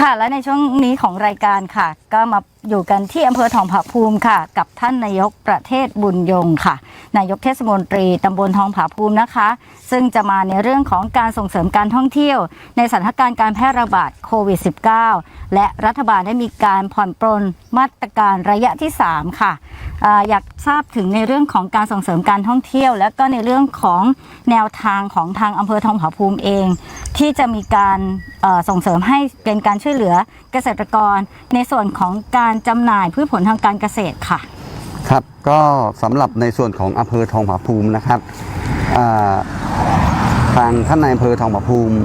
ค่ะและในช่วงนี้ของรายการค่ะ ก็มาอยู่กันที่อำเภอทองผาภูมิค่ะ กับท่านนายกประเทศบุญยงค่ะ นายกเทศมนตรีตำบลทองผาภูมินะคะ ซึ่งจะมาในเรื่องของการส่งเสริมการท่องเที่ยว ในสถานการณ์การแพร่ระบาดโควิด -19 และรัฐบาลได้มีการผ่อนปรนมาตรการระยะที่ 3 ค่ะออยากทราบถึงในเรื่องของการส่งเสริมการท่องเที่ยว และก็ในเรื่องของแนวทางของทางอำเภอทองผาภูมิเอง ที่จะมีการส่งเสริมให้เป็นการช่วยเหลือเกษตรกร ในส่วนของการจำหน่ายพืชผลทางการเกษตรค่ะ ครับก็สำหรับในส่วนของอำเภอทองผาภูมินะครับอ่าทางท่านนายอำเภอทองผาภูมิ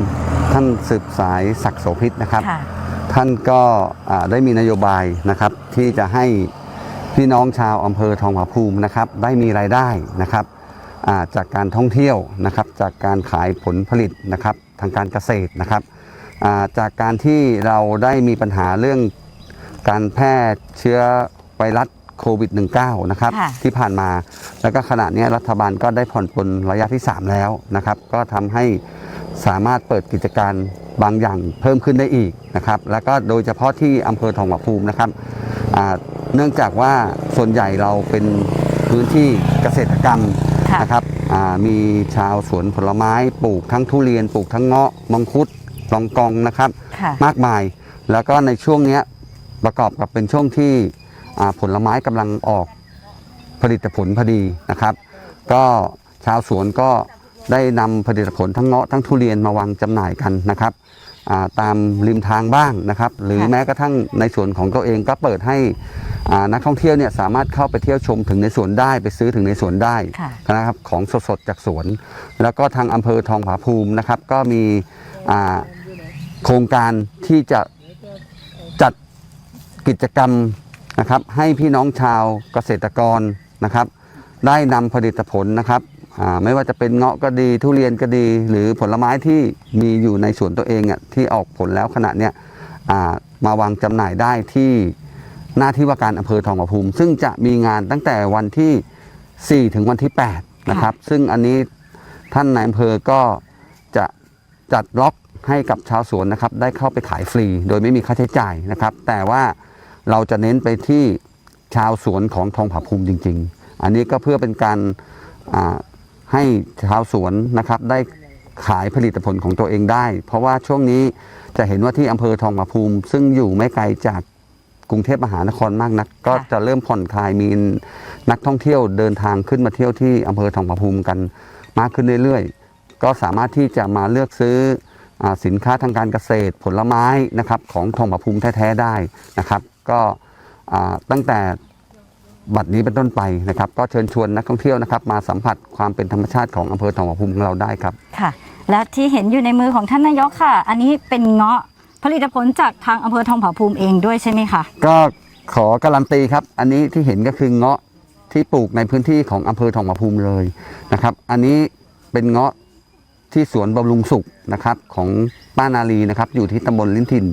ท่านสืบสายศักดิ์โสพิษนะครับค่ะท่านก็อ่าได้มีนโยบายนะครับที่จะให้พี่น้องชาวอำเภอทองผาภูมินะครับ ได้มีรายได้นะครับอ่าจากการท่องเที่ยวนะครับ จากการขายผลผลิตนะครับ ทางการเกษตรนะครับอ่าจากการที่เราได้มีปัญหาเรื่อง การแพร่เชื้อไวรัสโควิด -19 นะครับค่ะ ที่ผ่านมา แล้วก็ขณะนี้รัฐบาลก็ได้ผ่อนปลนระยะที่ 3 แล้วนะครับ ก็ทำให้สามารถเปิดกิจการบางอย่างเพิ่มขึ้นได้อีกนะครับ แล้วก็โดยเฉพาะที่อำเภอทองผาภูมินะครับอ่าเนื่องจากว่าส่วนใหญ่เราเป็นพื้นที่เกษตรกรรม ค่ะ นะครับอ่ามีชาวสวนผลไม้ปลูกทั้งทุเรียนปลูกทั้งเงาะมังคุดลองกองนะครับ ค่ะ มากมาย แล้วก็ในช่วงเนี้ย ประกอบกับเป็นช่วงที่อ่าผลไม้กำลังออกผลิตผลพอดีนะครับ ก็ชาวสวนก็ได้นำผลิตผลทั้งเงาะทั้งทุเรียนมาวางจำหน่ายกันนะครับอ่าตามริมทางบ้างนะครับ หรือค่ะแม้กระทั่งในส่วนของตัวเองก็เปิดให้อ่านักท่องเที่ยวเนี่ยสามารถเข้าไปเที่ยวชมถึงในสวนได้ไปซื้อถึงในสวนได้ค่ะนะครับของสดๆจากสวน แล้วก็ทางอำเภอทองผาภูมินะครับ ก็มีอ่าโครงการที่จะจัด กิจกรรมนะครับให้พี่น้องชาวเกษตรกรนะครับ ได้นำผลิตผลนะครับไม่ว่าจะเป็นเงาะก็ดีทุเรียนก็ดี หรือผลไม้ที่มีอยู่ในสวนตัวเองอะที่ออกผลแล้วขณะเนี้ยมาวางจำหน่ายได้ที่หน้าที่ว่าการอำเภอทองผาภูมิ ซึ่งจะมีงานตั้งแต่วันที่ 4 ถึงวันที่ 8 นะครับ ซึ่งอันนี้ท่านนายอำเภอก็จะจัดล็อกให้กับชาวสวนนะครับ ได้เข้าไปขายฟรี โดยไม่มีค่าใช้จ่ายนะครับ แต่ว่า เราจะเน้นไปที่ชาวสวนของทองผาภูมิจริง ๆ อันนี้ก็เพื่อเป็นการอ่าให้ชาวสวนนะครับได้ขายผลิตผลของตัวเองได้ เพราะว่าช่วงนี้จะเห็นว่าที่อำเภอทองผาภูมิ ซึ่งอยู่ไม่ไกลจากกรุงเทพมหานครมากนัก ก็จะเริ่มผ่อนคลายมีนักท่องเที่ยวเดินทางขึ้นมาเที่ยวที่อำเภอทองผาภูมิกันมากขึ้นเรื่อยๆ ก็สามารถที่จะมาเลือกซื้ออาสินค้าทางการเกษตรผลไม้นะครับของทองผาภูมิแท้ๆได้นะครับ ก็อ่าตั้งแต่บัดนี้เป็นต้นไปนะครับ ก็เชิญชวนนักท่องเที่ยวนะครับ มาสัมผัสความเป็นธรรมชาติของอำเภอทองผาภูมิของเราได้ครับค่ะ และที่เห็นอยู่ในมือของท่านนายกค่ะ อันนี้เป็นเงาะผลิตผลจากทางอำเภอทองผาภูมิเองด้วยใช่ไหมคะก็ขอการันตีครับ อันนี้ที่เห็นก็คือเงาะที่ปลูกในพื้นที่ของอำเภอทองผาภูมิเลยนะครับ อันนี้เป็นเงาะที่สวนบำรุงสุขนะครับของป้านาลีนะครับอยู่ที่ตำบลลิ้นถิ่น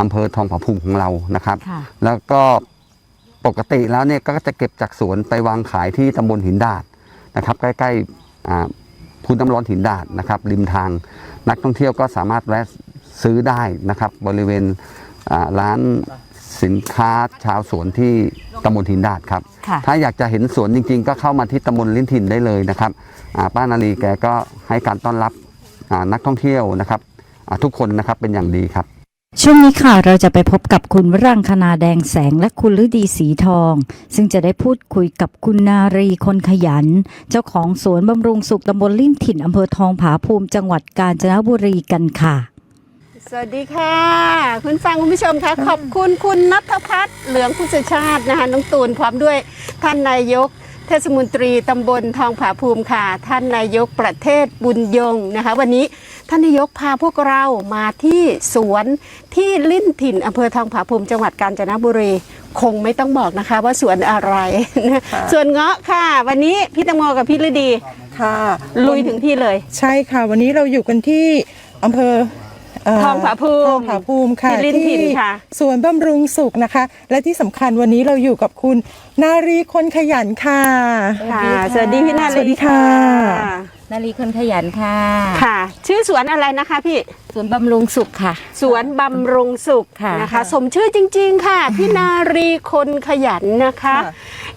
อำเภอทองผาภูมิของเรานะครับ ค่ะ แล้วก็ปกติแล้วเนี่ยก็จะเก็บจากสวนไปวางขายที่ตำบลหินดาดนะครับ ใกล้ๆอ่าพุนน้ำร้อนหินดาดนะครับริมทางนักท่องเที่ยวก็สามารถแวะซื้อได้นะครับ บริเวณอ่าร้านสินค้าชาวสวนที่ตำบลหินดาดครับ ค่ะ ถ้าอยากจะเห็นสวนจริงๆ ก็เข้ามาที่ตำบลลิ้นถิ่นได้เลยนะครับอ่าป้านาลีแกก็ให้การต้อนรับอ่านักท่องเที่ยวนะครับอ่าทุกคนนะครับเป็นอย่างดีครับ ช่วงนี้ค่ะเราจะไปพบกับคุณวรังคณาแดงแสงและคุณฤดีสีทอง ซึ่งจะได้พูดคุยกับคุณนารีคนขยัน เจ้าของสวนบำรุงสุขตำบลลิ่นถิ่นอำเภอทองผาภูมิจังหวัดกาญจนบุรีกันค่ะ สวัสดีค่ะ คุณฟังคุณผู้ชมคะขอบคุณคุณนัทพัฒน์เหลืองพุทธชาตินะคะน้องตูนพร้อมด้วยท่านนายก เทศมนตรีตำบลทองผาภูมิค่ะ ท่านนายกประเทศบุญยงนะคะ วันนี้ท่านนายกพาพวกเรามาที่สวนที่ลิ่นถิ่นอำเภอทองผาภูมิจังหวัดกาญจนบุรี คงไม่ต้องบอกนะคะ ว่าสวนอะไรนะสวนเงาะค่ะ วันนี้พี่ตังโมกับพี่ฤดีค่ะ ลุยถึงที่เลย ใช่ค่ะ วันนี้เราอยู่กันที่อำเภอ เทองผาภูมิทองผาภูมิค่ะที่ลิ้นถิ่นค่ะสวนบำรุงสุขนะคะ และที่สำคัญวันนี้เราอยู่กับคุณนารีคนขยันค่ะ ค่ะ สวัสดีพี่นาสวัสลีดีค่ะ นาลีคนขยันค่ะ ค่ะ ชื่อสวนอะไรนะคะพี่ สวนบำรุงสุขค่ะ สวนบำรุงสุขค่ะนะคะ สมชื่อจริง ๆ ค่ะ พี่นารีคนขยันนะคะ ค่ะ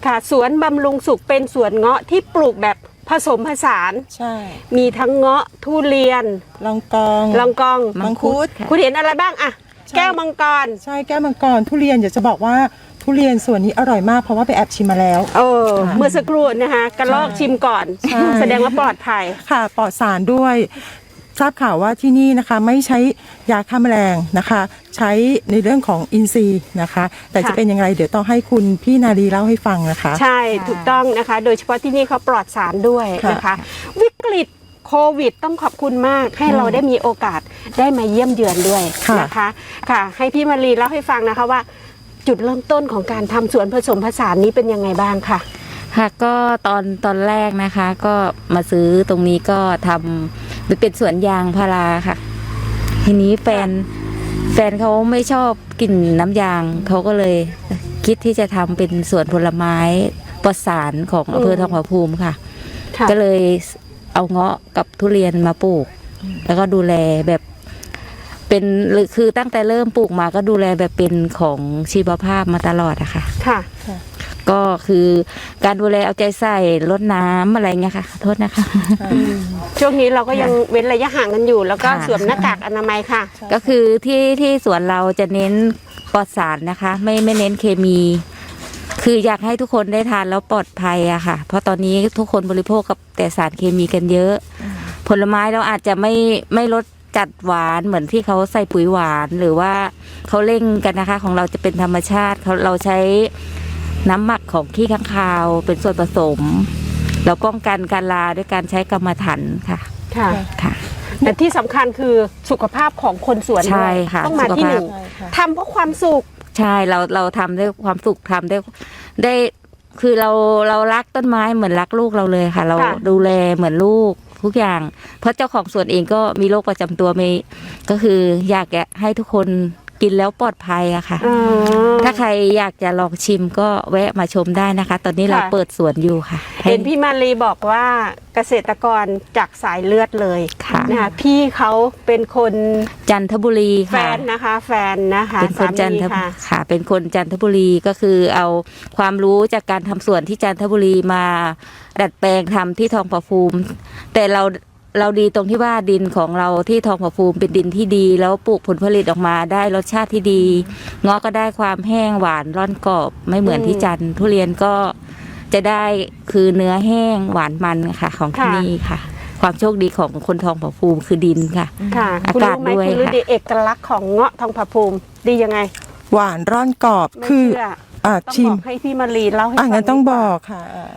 ค่ะ สวนบำรุงสุขเป็นสวนเงาะที่ปลูกแบบ ผสมผสาน ใช่ มีทั้งเงาะทุเรียน ลองกอง ลองกอง มังคุดค่ะ คุณเห็นอะไรบ้างอะใช่แก้วมังกร ใช่แก้วมังกรทุเรียนอยากจะบอกว่าทุเรียนส่วนนี้อร่อยมากเพราะว่าไปแอบชิมมาแล้ว เออ เมื่อสักครู่นะคะกระลอกชิมก่อนใช่แสดงว่าปลอดภัย ค่ะปลอดสารด้วย ทราบข่าวว่าที่นี่นะคะไม่ใช้ยาฆ่าแมลงนะคะ ใช้ในเรื่องของอินทรีย์นะคะ แต่ค่ะจะเป็นยังไงเดี๋ยวต้องให้คุณพี่นารีเล่าให้ฟังนะคะ ใช่ค่ะถูกต้องนะคะ โดยเฉพาะที่นี่เขาปลอดสารด้วยค่ะนะคะ วิกฤตโควิดต้องขอบคุณมากให้เราได้มีโอกาสได้มาเยี่ยมเยือนด้วยค่ะนะคะค่ะ ให้พี่มารีเล่าให้ฟังนะคะว่า จุดเริ่มต้นของการทำสวนผสมผสานนี้เป็นยังไงบ้างค่ะค่ะก็ตอนตอนแรกนะคะ ก็มาซื้อตรงนี้ก็ทำ เป็นสวนยางพาราค่ะ ทีนี้แฟนแฟนเขาไม่ชอบกลิ่นน้ำยางเขาก็เลยคิดที่จะทำเป็นสวนผลไม้ปลอดสารของอำเภอทองผาภูมิค่ะ ค่ะ ก็เลยเอาเงาะกับทุเรียนมาปลูก แล้วก็ดูแลแบบ เป็นหรือคือตั้งแต่เริ่มปลูกมาก็ดูแลแบบเป็นของชีวภาพมาตลอดอะค่ะ ค่ะ ก็คือการดูแลเอาใจใส่ลดน้ำอะไรเงี้ยค่ะโทษนะคะ ช่วงนี้เราก็ยังเว้นระยะห่างกันอยู่ แล้วก็ค่ะ สวมหน้ากากอนามัยค่ะ ก็คือที่ที่สวนเราจะเน้นปลอดสารนะคะ ไม่ไม่เน้นเคมี คืออยากให้ทุกคนได้ทานแล้วปลอดภัยอะค่ะ เพราะตอนนี้ทุกคนบริโภคกับแต่สารเคมีกันเยอะ ผลไม้เราอาจจะไม่ไม่ลดจัดหวานเหมือนที่เขาใส่ปุ๋ยหวานหรือว่าเขาเร่งกันนะคะ ของเราจะเป็นธรรมชาติเขาเราใช้ น้ำหมักของขี้ข้างคาวเป็นส่วนผสม เราป้องกันการลาด้วยการใช้กรรมฐานค่ะค่ะ ค่ะ แต่ที่สำคัญคือสุขภาพของคนสวนใช่ด้วยค่ะต้องมาสุขที่ภาพหนึ่งทำเพราะความสุข ใช่เราเราทำด้วยความสุขทำได้ได้คือเราเรารักต้นไม้เหมือนรักลูกเราเลยค่ะ เราค่ะ ดูแลเหมือนลูกทุกอย่าง เพราะเจ้าของสวนเองก็มีโรคประจำตัวไม่ก็คืออยากจะให้ทุกคน กินแล้วปลอดภัยอะค่ะ อ๋อ ถ้าใครอยากจะลองชิมก็แวะมาชมได้นะคะ ตอนนี้เราค่ะ เปิดสวนอยู่ค่ะเห็นพี่มารีบอกว่าเกษตรกรจากสายเลือดเลยค่ะนะคะพี่เขาเป็นคนจันทบุรีแฟค่ะ นนะคะ แฟนนะคะเป็นคนจันทสาบุมีค่ะค่ะ เป็นคนจันทบุรีก็คือเอาความรู้จากการทำสวนที่จันทบุรีมา ดัดแปลงทำที่ทองผาภูมิ แต่เรา เราดีตรงที่ว่าดินของเราที่ทองผาภูมิเป็นดินที่ดี แล้วปลูกผลผลิตออกมาได้รสชาติที่ดีเงาะก็ได้ความแห้งหวานร่อนกรอบไม่เหมือนที่จันทร์ทุเรียนก็จะได้คือเนื้อแห้งหวานมันค่ะ ของที่ค่ะนี่ค่ะ ความโชคดีของคนทองผาภูมิคือดินค่ะค่ะอาคุณกาศรู้ไหมด้วยคุณรู้ค่ะ ดีเอกลักษณ์ของเงาะทองผาภูมิดียังไงหวานร่อนกรอบไม่คือ เชื่อ อ่าต้องชิบมอกให้พี่มารีเล่าให้อ่าฟังั้นต้องดีบกว่าอกค่ะอ่า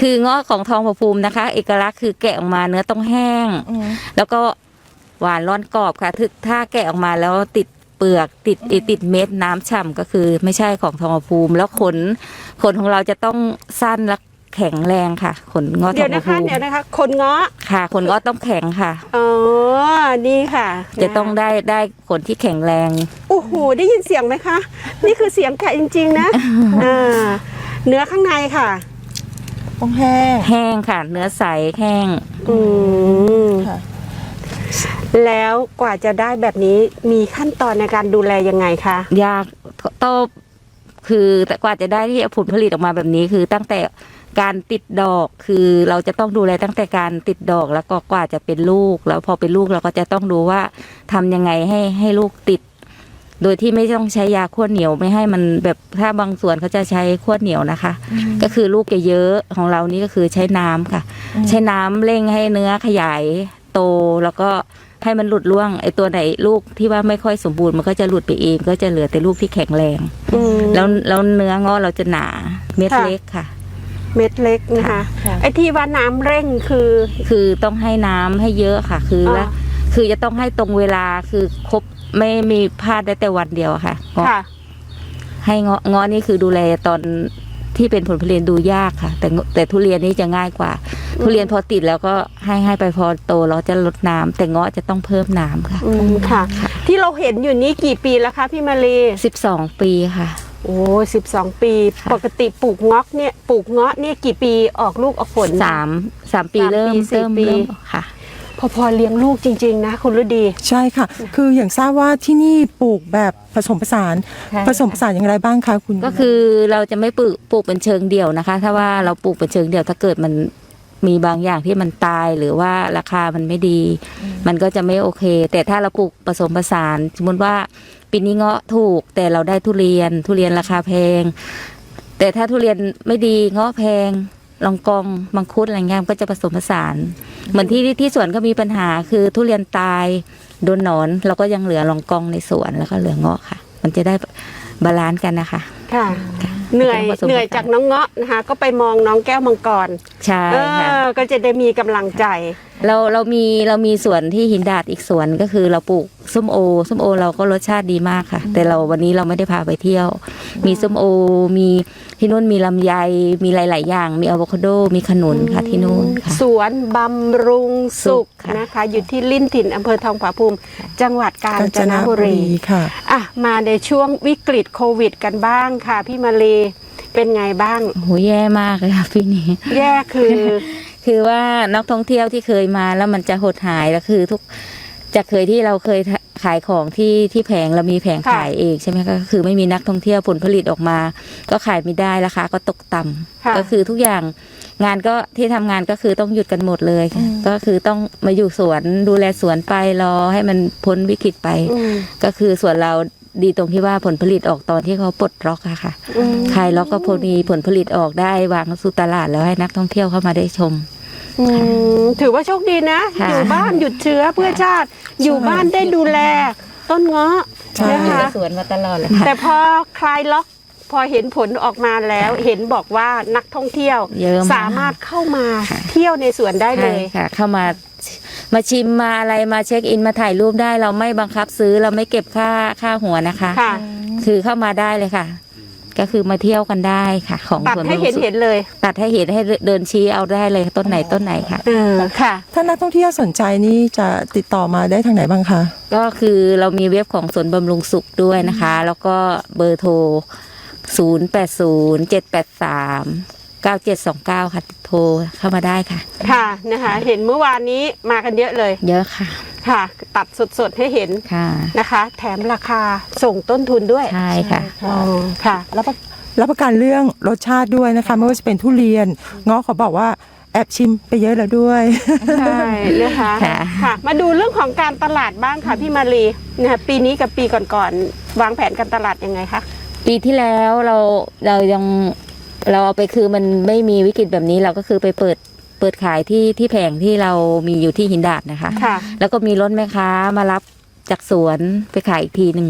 คือเงาะของทองผาภูมินะคะ เอกลักษณ์คือแกะออกมาเนื้อต้องแห้ง อืม แล้วก็หวานร้อนกรอบค่ะถึกถ้าแกะออกมาแล้วติดเปลือกติดติดติดเม็ดน้ำฉ่ำก็คือ ไม่ใช่ของทองผาภูมิ แล้วขนขนของเราจะต้องสั้นและ แข็งแรงค่ะ ขนเงาะทเดี๋อยงวผานะคะภูมิเดี๋ยวนะคะ คนเงาะค่ะ ขนเงาะต้องแข็งค่ะ อ๋อนี่ค่ะจะต้องได้ได้ขนที่แข็งแรง โอ้โหได้ยินเสียงไหมคะ นี่คือเสียงแกะจริง ๆ นะอ่าเนื้อข้างในค่ะต้องแห้งแห้งค่ะ เนื้อใสแห้ง อืมค่ะ แล้วกว่าจะได้แบบนี้มีขั้นตอนในการดูแลยังไงคะยากต้องคือแต่กว่าจะได้ที่ผลผลิตออกมาแบบนี้คือตั้งแต่ การติดดอกคือเราจะต้องดูแลตั้งแต่การติดดอกแล้วก็กว่าจะเป็นลูก แล้วพอเป็นลูกเราก็จะต้องดูว่าทำยังไงให้ให้ลูกติด โดยที่ไม่ต้องใช้ยาขั้วเหนียวไม่ให้มันแบบถ้าบางส่วนเขาจะใช้ขั้วเหนียวนะคะ ก็คือลูกจะเยอะของเรานี่ก็คือใช้น้ำค่ะ ใช้น้ำเร่งให้เนื้อขยายโตแล้วก็ให้มันหลุดร่วงไอตัวไหนลูกที่ว่าไม่ค่อยสมบูรณ์มันก็จะหลุดไปเองก็จะเหลือแต่ลูกที่แข็งแรงอืมแล้วแล้วเนื้องอเราจะหนาเม็ดค่ะเล็กค่ะ เม็ดเล็กนะคะค่ะ ไอ้ที่ว่าน้ำเร่งคือ คือต้องให้น้ำให้เยอะค่ะ คือว่าอ่าคือจะต้องให้ตรงเวลาคือครบไม่มีพลาดได้แต่วันเดียวค่ะเงาะค่ะ ให้เงาะเงาะนี่คือดูแลตอนที่เป็นผลผลิตดูยากค่ะ แต่เงาะแต่ทุเรียนนี่จะง่ายกว่าทุเรียนพอติดแล้วก็ให้ให้ไปพอโตเราจะลดน้ำแต่เงาะจะต้องเพิ่มน้ำค่ะอืมค่ะ ที่เราเห็นอยู่นี้กี่ปีแล้วคะพี่มาลีสิบสองปีค่ะ โอ้สิบสองปี ค่ะ ปกติปลูกเงาะเนี่ยปลูกเงาะเนี่ยกี่ปีออกลูกออกผล สามสามปีสามปีเริ่มสี่เริ่มปี เริ่มค่ะ พอพอเลี้ยงลูกจริง ๆ นะ คุณฤดี ใช่ค่ะ คืออย่างทราบว่าที่นี่ปลูกแบบผสมผสาน ใช่ค่ะผสมผสานอย่างไรบ้างคะคุณก็คือเราจะไม่ปลูกปลูกเป็นเชิงเดี่ยวนะคะ ถ้าว่าเราปลูกเป็นเชิงเดี่ยวถ้าเกิดมันมีบางอย่างที่มันตายหรือว่าราคามันไม่ดี มันก็จะไม่โอเค แต่ถ้าเราปลูกผสมผสาน สมมติว่า ปีนี้เงาะถูก แต่เราได้ทุเรียนทุเรียนราคาแพง แต่ถ้าทุเรียนไม่ดีเงาะแพงลองกองมังคุดอะไรเงี้ยมันก็จะผสมผสาน เหมือนที่ที่สวนก็มีปัญหาคือทุเรียนตายโดนหนอนเราก็ยังเหลือลองกองในสวนแล้วก็เหลือเงาะค่ะ มันจะได้บาลานซ์กันนะคะ ค่ะ เหนื่อยผสมผสานเหนื่อยจากน้องเงาะนะคะ ก็ไปมองน้องแก้วมังกรใช่เอค่ะอก็จะได้มีกำลังใจ เราเรามีเรามีสวนที่หินดาดอีกสวนก็คือเราปลูกส้มโอส้มโอ เราก็รสชาติดีมากค่ะ แต่เราวันนี้เราไม่ได้พาไปเที่ยว มีส้มโอ มีที่นู่นมีลำไยมีหลาย ๆ อย่าง มีอะโวคาโดมีขนุนค่ะที่นู่นค่ะ สวนบำรุงสุขสุขค่ะ นะคะ อยู่ที่ลิ้นถิ่นอำเภอทองผาภูมิ จังหวัดกาญกาญจจนนบุบุรีรีค่ะ อะมาในช่วงวิกฤตโควิดกันบ้างค่ะ พี่มาลีเป็นไงบ้างโหแย่มากเลยค่ะพี่นี้ แย่คือ คือว่านักท่องเที่ยวที่เคยมาแล้วมันจะหดหายแล้วคือทุกจากเคยที่เราเคยขายของที่ที่แผงเรามีแผงค่ะขายเองใช่ไหมคะก็คือไม่มีนักท่องเที่ยวผลผลิตออกมา ก็ขายไม่ได้ราคาก็ตกต่ำค่ะก็คือทุกอย่างงานก็ที่ทำงานก็คือต้องหยุดกันหมดเลยค่ะก็คือต้องมาอยู่สวนดูแลสวนไปรอให้มันพ้นวิกฤตไปอืมก็คือสวนเรา ดีตรงที่ว่าผลผลิตออกตอนที่เขาปลดล็อกอะค่ะอืมคลายล็อกก็พอดีผลผลิตออกได้วางสู่ตลาดแล้วให้นักท่องเที่ยวเข้ามาได้ชม อืมถือว่าโชคดีนะ ค่ะอยู่บ้านหยุดเชื้อเพื่อชาติ อยู่บ้านได้ดูแล ต้นเงาะใช่ นะคะ สวนมาตลอดเลยค่ะแต่พอคลายล็อกพอเห็นผลออกมาแล้ว เห็นบอกว่านักท่องเที่ยว เยอะมากสามารถเข้ามาค่ะ เที่ยวในสวนได้เลใช่ย ค่ะ เข้ามา มาชิมมาอะไรมาเช็คอินมาถ่ายรูปได้ เราไม่บังคับซื้อเราไม่เก็บค่าค่าหัวนะคะ ค่ะ คือเข้ามาได้เลยค่ะ ก็คือมาเที่ยวกันได้ค่ะ ของตัดสวนให้เห็นบำรุงสุขเห็นเลย ตัดให้เห็นให้เดินชี้เอาได้เลยต้นไหนต้นไหนค่ะ เออ ค่ะ ถ้านักท่องเที่ยวสนใจนี่จะติดต่อมาได้ทางไหนบ้างคะ ก็คือเรามีเว็บของสวนบำรุงสุขด้วยนะคะ แล้วก็เบอร์โทร 0 8 0 7 8 3 9 7 2 9 ค่ะ โทรเข้ามาได้ค่ะ ค่ะนะคะ เห็นเมื่อวานนี้มากันเยอะเลย เยอะค่ะ ค่ะ ตัดสดๆให้เห็นค่ะนะคะ แถมราคาส่งต้นทุนด้วย ใช่ค่ะ อ๋อ ค่ะรับประรับประกันเรื่องรสชาติด้วยนะคะไม่ว่าจะเป็นทุเรียนเงาะเขาบอกว่าแอบชิมไปเยอะแล้วด้วย ใช่นะคะค่ะ ค่ะ มาดูเรื่องของการตลาดบ้างค่ะพี่มาลีนะคะปีนี้กับปีก่อนๆวางแผนการตลาดยังไงคะ ปีที่แล้วเราเรายัง เราเอาไปคือมันไม่มีวิกฤตแบบนี้เราก็คือไปเปิดเปิดขายที่ที่แผงที่เรามีอยู่ที่หินดาดนะคะ ค่ะ แล้วก็มีรถแม่ค้ามารับจากสวนไปขายอีกทีหนึ่ง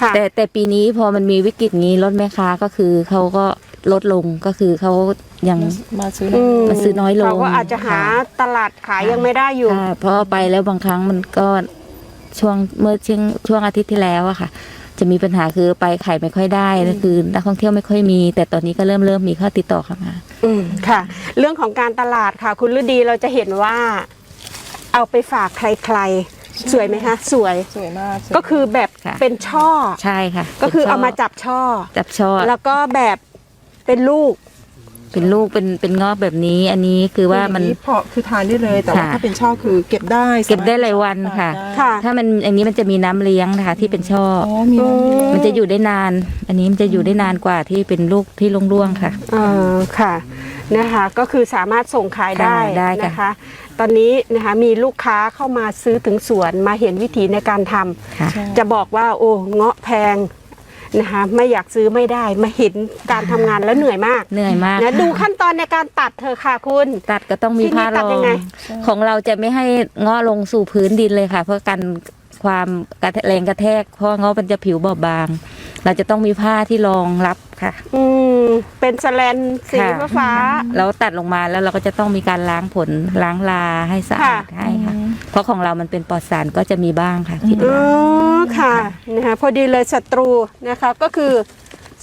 ค่ะ แต่แต่ปีนี้พอมันมีวิกฤตนี้รถแม่ค้าก็คือเขาก็ลดลงก็คือเขายัง มาซื้ออืมมันซื้อน้อยลง เขาก็อาจจะหาค่ะตลาดขายยังไม่ได้อยู่ค่ะเพราะเอาไปแล้วบางครั้งมันก็ช่วงเมื่อช่วงช่วงอาทิตย์ที่แล้วอะค่ะ จะมีปัญหาคือไปขายไม่ค่อยได้แล้วคือนักท่องเที่ยวไม่ค่อยมี แต่ตอนนี้ก็เริ่มเริ่มมีเข้าติดต่อเข้ามาอืมค่ะ เรื่องของการตลาดค่ะ คุณฤดีเราจะเห็นว่า เอาไปฝากใครๆ สวยไหมคะ สวย สวยมากก็คือแบบค่ะเป็นช่อ ใช่ค่ะ ก็คือป็นช่เอามาจับช่อ จับช่อ แล้วก็แบบเป็นลูก เป็นลูกเป็นเป็นงอกแบบนี้ อันนี้คือว่ามันเพาะคือทานได้เลยแต่ว่าค่ะถ้าเป็นช่อคือเก็บได้เก็บได้หลายวันค่ะค่ะ ถ้ามันอันนี้มันจะมีน้ำเลี้ยงนะคะที่เป็นช่ออ๋ออมีน้ำเลี้ยงมันจะอยู่ได้นาน อันนี้มันจะอยู่ได้นานกว่าที่เป็นลูกที่ร่วงๆค่ะเออค่ะนะคะก็คือสามารถส่งขายได้ค่ะได้ค่ะนะคะ ตอนนี้นะคะมีลูกค้าเข้ามาซื้อถึงสวนมาเห็นวิธีในการทำค่ะจะบอกว่าโอ้เงาะแพง นะคะไม่อยากซื้อไม่ได้มาเห็นการทำงานแล้วเหนื่อยมากเหนื่อยมากนะค่ะดูขั้นตอนในการตัดเธอะค่ะคุณ ตัดก็ต้องมีที่นี่ผ้าตัรดอยังงไง ของเราจะไม่ให้เงาะลงสู่พื้นดินเลยค่ะ เพื่อกันความกระแทแรงกระแทก เพราะเงาะมันจะผิวบอบบาง เราจะต้องมีผ้าที่รองรับค่ะ อืมเป็นสแลนสีค่ะ ฟ้า แล้วตัดลงมาแล้วเราก็จะต้องมีการล้างผลล้างลาให้สะอาดค่ะ ให้ค่ะเพ ราะของเรามันเป็นปลอดสารก็จะมีบ้างค่ะที่ๆอ๋อค่ะนะคะพอดีเลยศัตรูนะคะก็คือ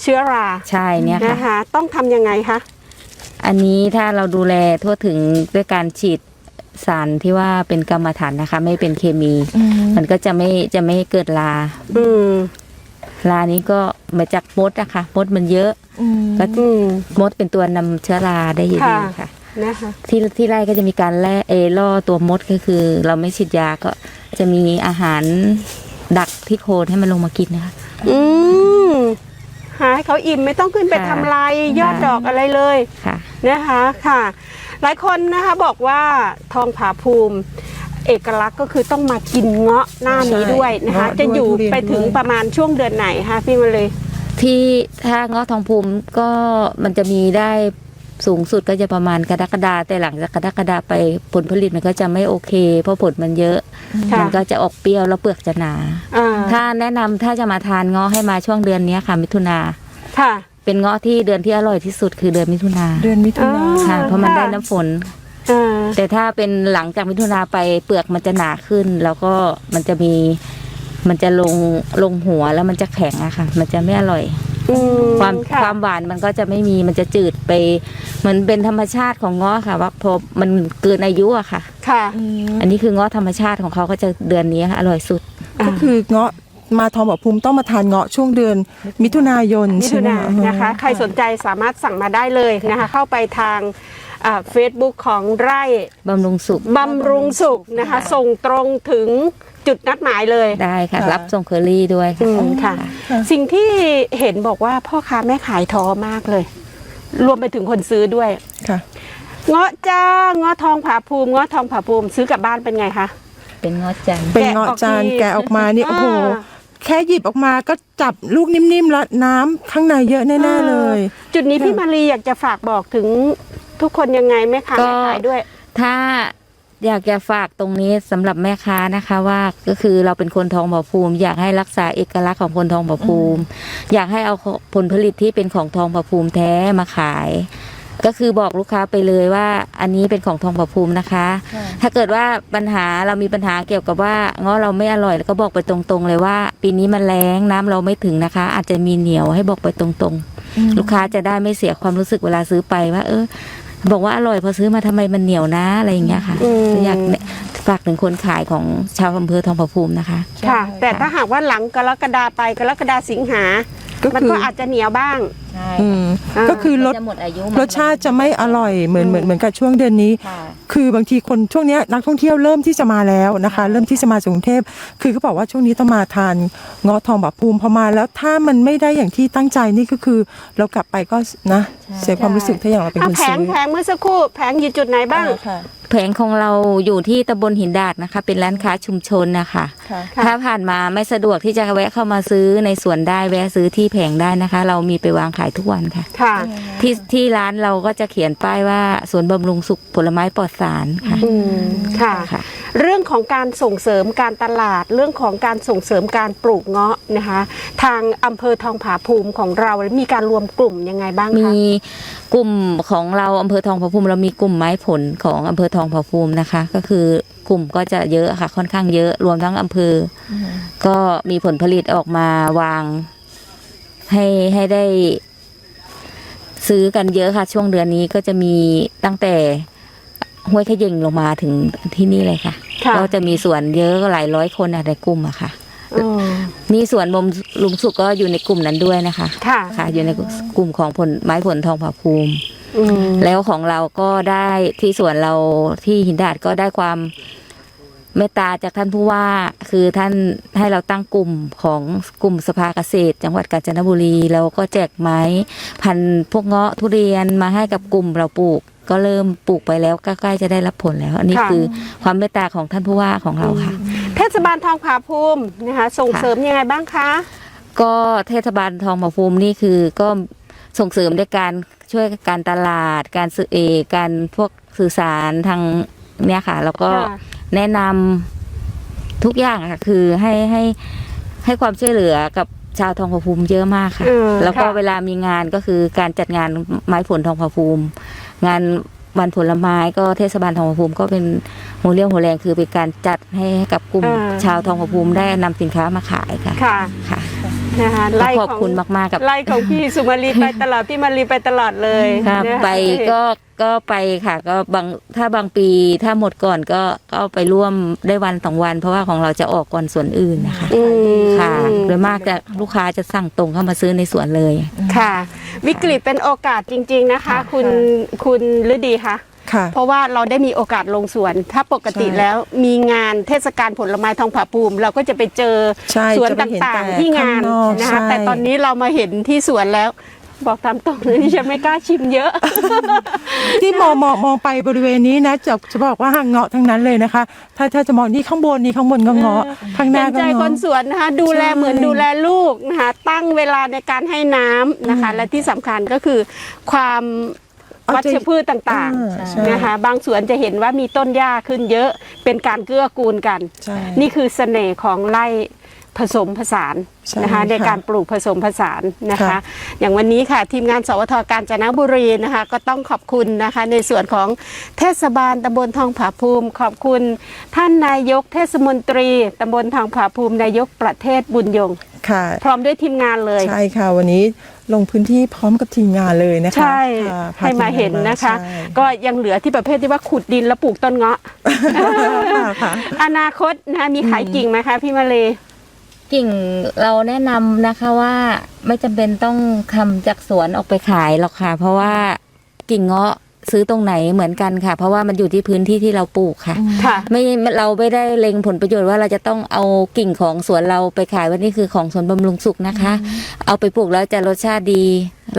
เชื้อราใช่เนี่ยค่ะ นะคะต้องทำยังไงคะอันนี้ถ้าเราดูแลทั่วถึงด้วยการฉีดสารที่ว่าเป็นกรรมฐานนะคะ ไม่เป็นเคมี มันก็จะไม่จะไม่เกิดลา อืมลานี้ก็มาจากมดอะค่ะมดมันเยอะอืมก็ อืม มดเป็นตัวนำเชื้อราได้อยู่ดีค่ะค่ะ นะคะที่ที่ไร่ก็จะมีการแล่เออล่อตัวมดก็คือ เราไม่ฉีดยาก็จะมีอาหารดักที่โคนให้มันลงมากินนะคะ อืมหาให้เขาอิ่มไม่ต้องขึ้นไปค่ะทำลายยอดค่ะดอกอะไรเลยค่ะ นะคะค่ะ หลายคนนะคะบอกว่าทองผาภูมิ เอกลักษณ์ก็คือต้องมากินเงาะหน้านี้ใช่ด้วยนะคะเงาะด้วยจะอยู่ทุเรียนไปถึงด้วยประมาณช่วงเดือนไหนคะพี่มาเลย ที่ถ้าเงาะทองภูมิก็มันจะมีได้ สูงสุดก็จะประมาณกรกฎาแต่หลังจากกรกฎาไปผลผลิตมันก็จะไม่โอเค เพราะผลมันเยอะ ค่ะ มันก็จะออกเปรี้ยวแล้วเปลือกจะหนา อ่าถ้าแนะนำถ้าจะมาทานเงาะให้มาช่วงเดือนเนี้ยค่ะ มิถุนาค่ะ เป็นเงาะที่เดือนที่อร่อยที่สุดคือเดือนมิถุนาเดือนมิถุนาอ๋อค่ะ เพราะมันค่ะ ได้น้ำฝน อ่า แต่ถ้าเป็นหลังจากมิถุนาไปเปลือกมันจะหนาขึ้น แล้วก็มันจะมีมันจะลงลงหัวแล้วมันจะแข็งอะค่ะ มันจะไม่อร่อย อืมความค่ะความหวานมันก็จะไม่มีมันจะจืดไป เหมือนเป็นธรรมชาติของเงาะค่ะ ว่าพอมันเกินอายุอะค่ะ ค่ะ อันนี้คือเงาะธรรมชาติของเขาก็จะเดือนนี้ค่ะอร่อยสุด ก็คือเงาะมาทองบอกภูมิต้องมาทานเงาะช่วงเดือน มิถุนายนมิใช่ถุไหมนานะคะ ใครสนใจสามารถสั่งมาได้เลยนะคะ เข้าไปทางเฟซบุ๊กของไร่บำรุงสุข บำรุงสุขนะคะ ส่งตรงถึง จุดนัดหมายเลยได้ค่ะ ค่ะ รับส่งเคอรี่ด้วยอืค่ะมค่ะ สิ่งที่เห็นบอกว่าพ่อค้าแม่ขายท้อมากเลย รวมไปถึงคนซื้อด้วย ค่ะ เงาะจ้าเงาะทองผาภูมิเงาะทองผาภูมิซื้อกลับบ้านเป็นไงคะ เป็นเงาะจันทร์เป็นเงาะจานแกะแกะออออกกมามานี่โอ้โหอ่าแค่หยิบออกมาก็จับลูกนิ่มๆแล้วน้ำข้างในเยอะแน่ๆเลย จุดนี้พี่มารีอยากจะฝากบอกถึงทุกคนยังไงแม่ค้าก็ แม่ขายด้วย ถ้า อยากจะฝากตรงนี้สำหรับแม่ค้านะคะว่าก็คือเราเป็นคนทองบ่อภูมิ อยากให้รักษาเอกลักษณ์ของคนทองบ่อภูมิ อยากให้เอาผลผลิตที่เป็นของทองบ่อภูมิแท้มาขาย ก็คือบอกลูกค้าไปเลยว่าอันนี้เป็นของทองบ่อภูมินะคะ ถ้าเกิดว่าปัญหาเรามีปัญหาเกี่ยวกับว่าเงาะเราไม่อร่อยแล้วก็บอกไปตรงๆ เลยว่า ปีนี้มันแรงน้ำเราไม่ถึงนะคะ อาจจะมีเหนียวให้บอกไปตรงๆ ลูกค้าจะได้ไม่เสียความรู้สึกเวลาซื้อไปว่า เออ บอกว่าอร่อยพอซื้อมาทำไมมันเหนียวนะอะไรอย่างเงี้ยค่ะอืมอยากเนี่ยฝากถึงคนขายของชาวอำเภอทองผาภูมินะคะ ค่ะ แต่ถ้าหากว่าหลังกรกฎาไปกรกฎาสิงหาก็มันคือก็อาจจะเหนียวบ้าง ใช่อืมอ่าก็คือรสจะหมดอายุรสชาติจะไม่อร่อยเหมือนเหมือนเหมือนกับช่วงเดือนนี้ ค่ะคือบางทีคนช่วงเนี้ยนักท่องเที่ยวเริ่มที่จะมาแล้วนะคะ เริ่มที่จะมาจากกรุงเทพคือเขาบอกว่าช่วงนี้ต้องมาทานเงาะทองบาภูมิพอมาแล้วถ้ามันไม่ได้อย่างที่ตั้งใจนี่ก็คือ เรากลับไปก็นะเสียความรู้สึกถ้าอย่างเราเป็นอะคนแผซื้งอแผงเมื่อสักครู่แผงอยู่จุดไหนบ้างค่ะแผงของเราอยู่ที่ตำบลหินดาดนะคะ เป็นร้านค้าชุมชนนะคะ ค่ะ ค่ะ ถ้าผ่านมาไม่สะดวกที่จะแวะเข้ามาซื้อในสวนได้แวะซื้อที่แผงได้นะคะ เรามีไปวางขายทุกวันค่ะ ค่ะ ที่ที่ร้านเราก็จะเขียนป้ายว่าสวนบำรุงสุขผลไม้ปลอดสารค่ะ อืม ค่ะ ค่ะ เรื่องของการส่งเสริมการตลาด เรื่องของการส่งเสริมการปลูกเงาะนะคะ ทางอำเภอทองผาภูมิของเรามีการรวมกลุ่มยังไงบ้างมีคะกลุ่มของเราอำเภอทองผาภูมิ เรามีกลุ่มไม้ผลของอำเภอทองผาภูมินะคะ ก็คือกลุ่มก็จะเยอะค่ะ ค่อนข้างเยอะรวมทั้งอำเภออก็มีผลผลิตออกมาวาง ให้ให้ได้ ซื้อกันเยอะค่ะ ช่วงเดือนนี้ก็จะมีตั้งแต่ห้วยขยิงลงมาถึงที่นี่เลยค่ะค่ะก็จะมีสวนเยอะหลายร้อยคนอะในกลุ่มอะค่ะ อืมมีสวนบมลุงสุกก็อยู่ในกลุ่มนั้นด้วยนะคะ ค่ะค่ะ อยู่ในกลุ่มของผลไม้ผลทองผาภูมิ อืมแล้วของเราก็ได้ที่สวนเราที่หินดาดก็ได้ความ เมตตาจากท่านผู้ว่าคือท่านให้เราตั้งกลุ่มของกลุ่มสภาเกษตร จังหวัดกาญจนบุรีแล้วก็แจกไม้พันธุ์พวกเงาะทุเรียนมาให้กับกลุ่มเราปลูก ก็เริ่มปลูกไปแล้วก็ใกล้จะได้รับผลแล้ว อันนี้ค่ะ คือความเมตตาของท่านผู้ว่าของเราค่ะ เทศบาลทองผาภูมินะคะส่งค่ะเสริมยังไงบ้างคะ ก็เทศบาลทองผาภูมินี่คือก็ส่งเสริมด้วยการช่วยการตลาด การสื่อเออการพวกสื่อสารทางเนี่ยค่ะ แล้วก็ค่ะ แนะนำทุกอย่างค่ะ คือให้ให้ให้ความช่วยเหลือกับชาวทองผาภูมิเยอะมากค่ะเออแล้วก็ค่ะเวลามีงานก็คือการจัดงานไม้ผลทองผาภูมิ งานวันผลไม้ก็เทศบาลทองผาภูมิก็เป็นหัวเรี่ยวหัวแรงคือเป็นการจัดให้กับกลุ่มชาวทองผาภูมิได้นำสินค้ามาขายค่ะค่ะค่ะ นะคะขไล่อบของคุณมากๆกับไล่ของพี่สุมาลีไปตลอดพี่มาลีไปตลอดเลยค่ะนะคะไปก็ก็ไปค่ะ ก็บางถ้าบางปีถ้าหมดก่อนก็ก็ไปร่วมได้วันสองวัน เพราะว่าของเราจะออกก่อนส่วนอื่นนะคะอืมค่ะโดยมากจะลูกค้าจะสั่งตรงเข้ามาซื้อในสวนเลย ค่ะ วิกฤตเป็นโอกาสจริง ๆนะคะ คุณคุณฤดีคะ ค่ะ เพราะว่าเราได้มีโอกาสลงสวน ถ้าปกติใช่แล้วมีงานเทศกาลผลไม้ทองผาภูมิ เราก็จะไปเจอใช่สวนจะไปตเห็น่างแต่ๆที่งานข้างนอกนะคะ ใช่ แต่ตอนนี้เรามาเห็นที่สวนแล้ว บอกตามตรงเลยที่ฉันไม่กล้าชิมเยอะ ที่มองมองมองไปบริเวณนี้นะจะจะบอกว่าหางเงาะทั้งนั้นเลยนะคะ ถ้าถ้าจะมองนี่ข้างบนนี่ข้างบนก็เงาะข้างหเห็น้านก็ใจคเงาะนสวนนะคะดูแลใช่ เหมือนดูแลลูกนะคะตั้งเวลาในการให้น้ำนะคะ และที่สำคัญก็คือความเอา วัใจชพืชต่างอ่าใช่ๆนะคะบางสวนจะเห็นว่ามีต้นหญ้าขึ้นเยอะเป็นการเกื้อกูลกันใช่นี่คือเสน่ห์ของไร่ ผสมผสานใช่นะคะค่ะในการปลูกผสมผสานนะคะค่ะอย่างวันนี้ค่ะทีมงานสวทกาญจนบุรีนะคะ ก็ต้องขอบคุณนะคะ ในส่วนของเทศบาลตำบลทองผาภูมิ ขอบคุณ ท่านนายกเทศมนตรีตำบลทองผาภูมินายกประเทศบุญยงค่ะพร้อมด้วยทีมงานเลย ใช่ค่ะ วันนี้ลงพื้นที่พร้อมกับทีมงานเลยนะคะ ใช่ค่ะพให้มาทีงเห็นนะคะใช่ก็ยังเหลือที่ประเภทที่ว่าขุดดินแล้วปลูกต้นเงาะค่ะค่ะอนาคตนะคะมีขายกิ่งไหมคะพี่มาเล กิ่งเราแนะนำนะคะว่าไม่จำเป็นต้องทำจากสวนออกไปขายหรอกค่ะ เพราะว่ากิ่งเงาะซื้อตรงไหนเหมือนกันค่ะ เพราะว่ามันอยู่ที่พื้นที่ที่เราปลูกค่ะ ค่ะ ไม่เราไม่ได้เล็งผลประโยชน์ว่าเราจะต้องเอากิ่งของสวนเราไปขายว่านี่คือของสวนบำรุงสุขนะคะ เอาไปปลูกแล้วจะรสชาติดี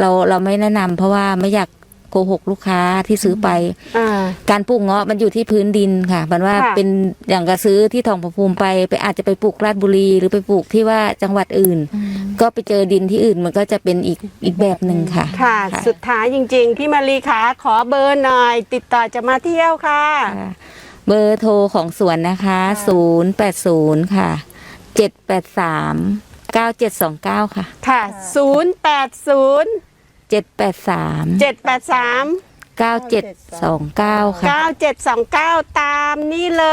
เราเราไม่แนะนำเพราะว่าไม่อยาก โกหกลูกค้าที่ซื้อไป อ่า การปลูกเงาะมันอยู่ที่พื้นดินค่ะมันว่าค่ะ เป็นอย่างกระซื้อที่ทองผาภูมิไปไปอาจจะไปปลูกราชบุรีหรือไปปลูกที่ว่าจังหวัดอื่น ก็ไปเจอดินที่อื่นมันก็จะเป็นอีกอีกแบบหนึ่งค่ะ ค่ะค่ะสุดท้ายจริงๆ พี่มารีขาขอเบอร์หน่อย ติดต่อจะมาเที่ยวค่ะ ค่ะเบอร์โทรของสวนนะคะ 080 ค่ะ 783 9729 ค่ะ ค่ะ 080 783 783 9729ค่ะ9729ตามนี่เล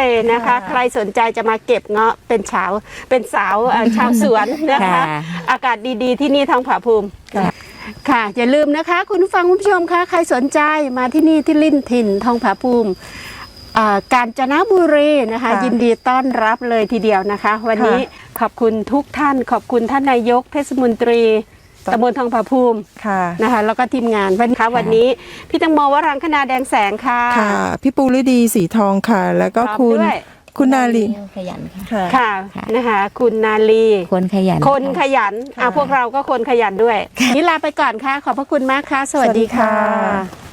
ยนะคะใครสนใจจะมาเก็บเงาะเป็นสาวเป็นสาวเอ่อชาวสวนนะคะ ค่ะ อากาศดีๆที่นี่ทองผาภูมิ ค่ะ ค่ะ อย่าลืมนะคะ คุณผู้ฟังคุณผู้ชมคะใครสนใจมาที่นี่ที่ลิ่นถิ่นทองผาภูมิอ่ากาญจนบุรีนะคะ ค่ะยินดีต้อนรับเลยทีเดียวนะคะ วันนี้ขอบคุณทุกท่าน ขอบคุณท่านนายกเทศมนตรี ตำบลทองผาภูมิค่ะนะคะ แล้วก็ทีมงานวันนี้ค่ะวันนี้ พี่ตังโมวรังคณาแดงแสงค่ะค่ะ พี่ปูฤดีสีทองค่ะ แล้วก็พร้อมคุณด้วยคุณนาลีขยันค่ะค่ะค่ะนะคะคุณนาลีคนขยัน คนขยันอะค่ะพวกเราก็คนขยันด้วยนี่ลาไปก่อนค่ะ ขอบพระคุณมากค่ะ สวัสดีสวัสดีค่ะค่ะ